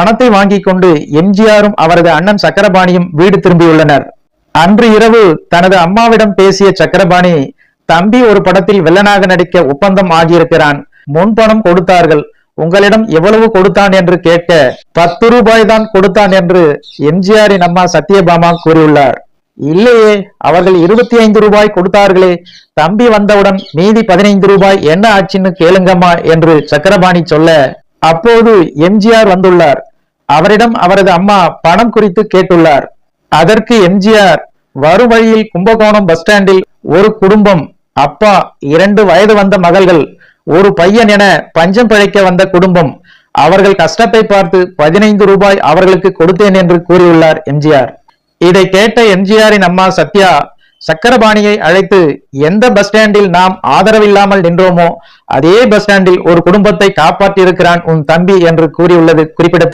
பணத்தை வாங்கிக் கொண்டு எம்ஜிஆரும் அவரது அண்ணன் சக்கரபாணியும் வீடு திரும்பியுள்ளனர். அன்று இரவு தனது அம்மாவிடம் பேசிய சக்கரபாணி தம்பி ஒரு படத்தில் வில்லனாக நடிக்க ஒப்பந்தம் ஆகியிருக்கிறான். முன்பணம் கொடுத்தார்கள். உங்களிடம் எவ்வளவு கொடுத்தான் என்று கேட்க பத்து ரூபாய் தான் கொடுத்தான் என்று எம்ஜிஆரின் அம்மா சத்யபாமா கூறியுள்ளார். இல்லையே அவர்கள் இருபத்தி ஐந்து ரூபாய் கொடுத்தார்களே. தம்பி வந்தவுடன் மீதி பதினைந்து ரூபாய் என்ன ஆச்சுன்னு கேளுங்கம்மா என்று சக்கரபாணி சொல்ல அப்போது எம்ஜிஆர் வந்துள்ளார். அவரிடம் அவரது அம்மா பணம் குறித்து கேட்டுள்ளார். அதற்கு எம்ஜிஆர் வரும் வழியில் கும்பகோணம் பஸ் ஸ்டாண்டில் ஒரு குடும்பம் அப்பா இரண்டு வயது வந்த மகள்கள் ஒரு பையன் என பஞ்சம் பிழைக்க வந்த குடும்பம். அவர்கள் கஷ்டத்தை பார்த்து பதினைந்து ரூபாய் அவர்களுக்கு கொடுத்தேன் என்று கூறியுள்ளார் எம்ஜிஆர். இதை கேட்ட எம்ஜிஆரின் அம்மா சத்யா சக்கரபாணியை அழைத்து எந்த பஸ் ஸ்டாண்டில் நாம் ஆதரவில்லாமல் நின்றோமோ அதே பஸ் ஸ்டாண்டில் ஒரு குடும்பத்தை காப்பாற்றியிருக்கிறான் உன் தம்பி என்று கூறியுள்ளது குறிப்பிடத்தக்க